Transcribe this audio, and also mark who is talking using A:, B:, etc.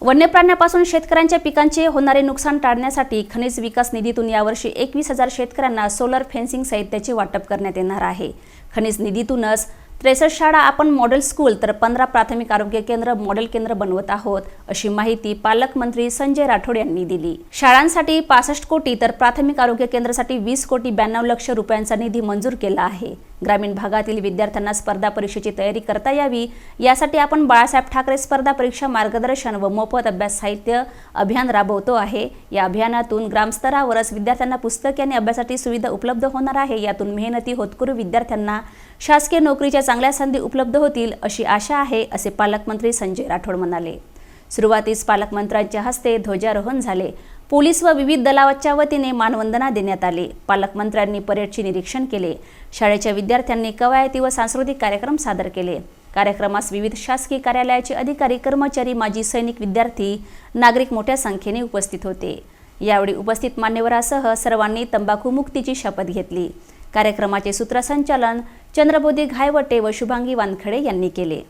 A: वन्य प्राण्यापासून शेतकऱ्यांच्या पिकांचे होणारे नुकसान टाळण्यासाठी खनिज विकास निधीतून यावर्षी एकवीस हजार शेतकऱ्यांना सोलर फेन्सिंग साहित्याचे वाटप करण्यात येणार आहे. खनिज निधीतूनच त्रेसष्ट शाळा आपण मॉडेल स्कूल तर पंधरा प्राथमिक आरोग्य केंद्र मॉडेल केंद्र बनवत आहोत अशी माहिती पालकमंत्री संजय राठोड यांनी दिली. शाळांसाठी पासष्ट कोटी तर प्राथमिक आरोग्य केंद्रासाठी वीस कोटी ब्याण्णव लक्ष रुपयांचा निधी मंजूर केला आहे. ग्रामीण भागातील विद्यार्थ्यांना स्पर्धा परीक्षेची तयारी करता यावी. यासाठी आपण बाळासाहेब ठाकरे स्पर्धा परीक्षा मार्गदर्शन व मोफत अभ्यास साहित्य अभियान राबवतो आहे. या अभियानातून ग्रामस्तरावरच विद्यार्थ्यांना पुस्तके आणि अभ्यासासाठी सुविधा उपलब्ध होणार आहे. यातून मेहनती होतकरू विद्यार्थ्यांना शासकीय नोकरीच्या चांगल्या संधी उपलब्ध होतील अशी आशा आहे असे पालकमंत्री संजय राठोड म्हणाले. सुरुवातीस पालकमंत्र्यांच्या हस्ते ध्वजारोहण झाले. पोलीस व विविध दलावाच्या वतीने मानवंदना देण्यात आली. पालकमंत्र्यांनी परेडचे निरीक्षण केले. शाळेच्या विद्यार्थ्यांनी कवायती व सांस्कृतिक कार्यक्रम सादर केले. कार्यक्रमास विविध शासकीय कार्यालयाचे अधिकारी कर्मचारी माजी सैनिक विद्यार्थी नागरिक मोठ्या संख्येने उपस्थित होते. यावेळी उपस्थित मान्यवरासह सर्वांनी तंबाखू मुक्तीची शपथ घेतली. कार्यक्रमाचे सूत्रसंचालन चंद्रबोधी घायवटे व शुभांगी वानखडे यांनी केले.